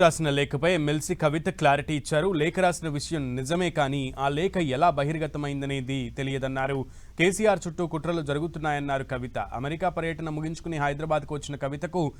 రాసిన లేఖపై ఎమ్మెల్సీ కవిత క్లారిటీ ఇచ్చారు. లేఖ రాసిన విషయం నిజమే కానీ ఆ లేఖ ఎలా బహిర్గతమైందనేది తెలియదన్నారు. కేసీఆర్ చుట్టూ కుట్రలు జరుగుతున్నాయన్నారు కవిత. అమెరికా పర్యటన ముగించుకుని హైదరాబాద్కు వచ్చిన కవితకు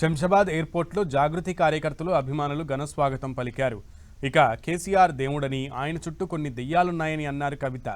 శంషాబాద్ ఎయిర్పోర్ట్లో జాగృతి కార్యకర్తలు అభిమానులు ఘన స్వాగతం పలికారు. ఇక కేసీఆర్ దేవుడని ఆయన చుట్టూ కొన్ని దెయ్యాలున్నాయని అన్నారు కవిత.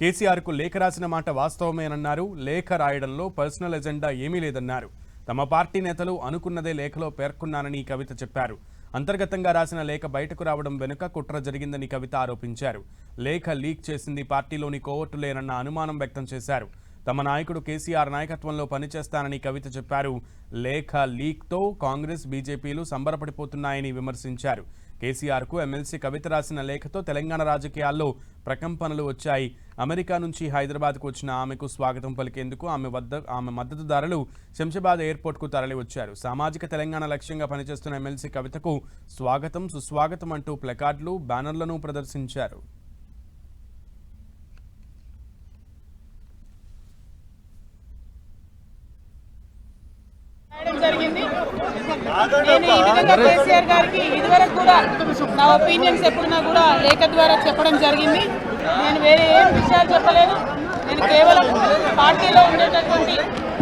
కేసీఆర్కు లేఖ రాసిన మాట వాస్తవమేనన్నారు. లేఖ రాయడంలో పర్సనల్ ఎజెండా ఏమీ లేదన్నారు. తమ పార్టీ నేతలు అనుకున్నదే లేఖలో పేర్కొన్నానని కవిత చెప్పారు. అంతర్గతంగా రాసిన లేఖ బయటకు రావడం వెనుక కుట్ర జరిగిందని కవిత ఆరోపించారు. లేఖ లీక్ చేసింది పార్టీలోని కోవట్టులేనన్న అనుమానం వ్యక్తం చేశారు. తమ నాయకుడు కేసీఆర్ నాయకత్వంలో పనిచేస్తానని కవిత చెప్పారు. లేఖ లీక్తో కాంగ్రెస్ బీజేపీలు సంబరపడిపోతున్నాయని విమర్శించారు. కేసీఆర్కు ఎమ్మెల్సీ కవిత రాసిన లేఖతో తెలంగాణ రాజకీయాల్లో ప్రకంపనలు వచ్చాయి. అమెరికా నుంచి హైదరాబాద్కు వచ్చిన ఆమెకు స్వాగతం పలికేందుకు ఆమె వద్ద ఆమె మద్దతుదారులు శంషాబాద్ ఎయిర్పోర్ట్కు తరలి వచ్చారు సామాజిక తెలంగాణ లక్ష్యంగా పనిచేస్తున్న ఎమ్మెల్సీ కవితకు స్వాగతం సుస్వాగతం అంటూ ప్లకార్డులు బ్యానర్లను ప్రదర్శించారు రాయడం జరిగింది నేను ఈ విధంగా కేసీఆర్ గారికి ఇదివరకు కూడా నా ఒపీనియన్స్ ఎప్పుడున్నా కూడా లేఖ ద్వారా చెప్పడం జరిగింది. నేను వేరే ఏం విషయాలు చెప్పలేదు. నేను కేవలం పార్టీలో ఉండేటటువంటి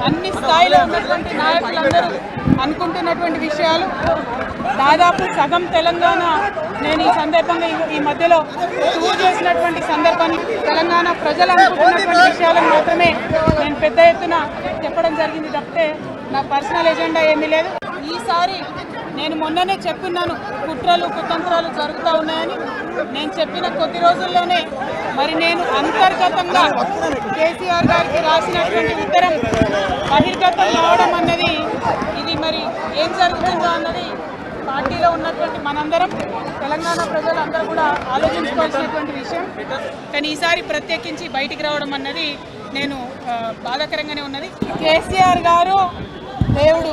అన్ని స్థాయిలో ఉన్నటువంటి నాయకులందరూ అనుకుంటున్నటువంటి విషయాలు. దాదాపు సగం తెలంగాణ నేను ఈ సందర్భంగా ఈ- మధ్యలో టూర్ చేసినటువంటి సందర్భాన్ని తెలంగాణ ప్రజలు అనుకుంటున్నటువంటి విషయాలను మాత్రమే నేను పెద్ద ఎత్తున చెప్పడం జరిగింది తప్పితే నా పర్సనల్ ఎజెండా ఏమీ లేదు. ఈసారి నేను మొన్ననే చెప్పున్నాను కుట్రలు కుతంత్రాలు జరుగుతూ ఉన్నాయని. నేను చెప్పిన కొద్ది రోజుల్లోనే మరి నేను అంతర్గతంగా కేసీఆర్ గారికి రాసినటువంటి ఉత్తరం బహిర్గతం కావడం అన్నది ఇది మరి ఏం జరుగుతుందో అన్నది పార్టీలో ఉన్నటువంటి మనందరం తెలంగాణ ప్రజలందరూ కూడా ఆలోచించుకోవాల్సినటువంటి విషయం. కానీ ఈసారి ప్రత్యేకించి బయటికి రావడం అన్నది నేను బాధాకరంగానే ఉన్నది. కేసీఆర్ గారు దేవుడు.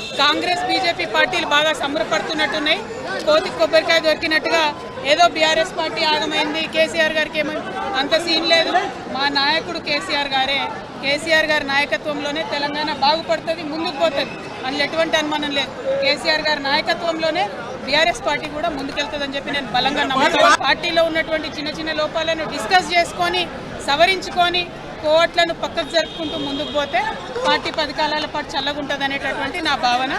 కాంగ్రెస్ బీజేపీ పార్టీలు బాగా సంబరపడుతున్నట్టున్నాయి. కోతి కొబ్బరికాయ దొరికినట్టుగా ఏదో బీఆర్ఎస్ పార్టీ ఆగమైంది. కేసీఆర్ గారికి ఏమైంది అంత సీన్ లేదు. మా నాయకుడు కేసీఆర్ గారే. కేసీఆర్ గారి నాయకత్వంలోనే తెలంగాణ బాగుపడుతుంది ముందుకు పోతుంది. అందులో ఎటువంటి అనుమానం లేదు. కేసీఆర్ గారి నాయకత్వంలోనే బీఆర్ఎస్ పార్టీ కూడా ముందుకెళ్తుందని చెప్పి నేను బలంగా నమ్ముతాను. పార్టీలో ఉన్నటువంటి చిన్న చిన్న లోపాలను డిస్కస్ చేసుకొని సవరించుకొని కోట్లను పక్కకు జరుపుకుంటూ ముందుకు పోతే పార్టీ పథకాల పాటు చల్లగుంటుంది అనేటటువంటి నా భావన.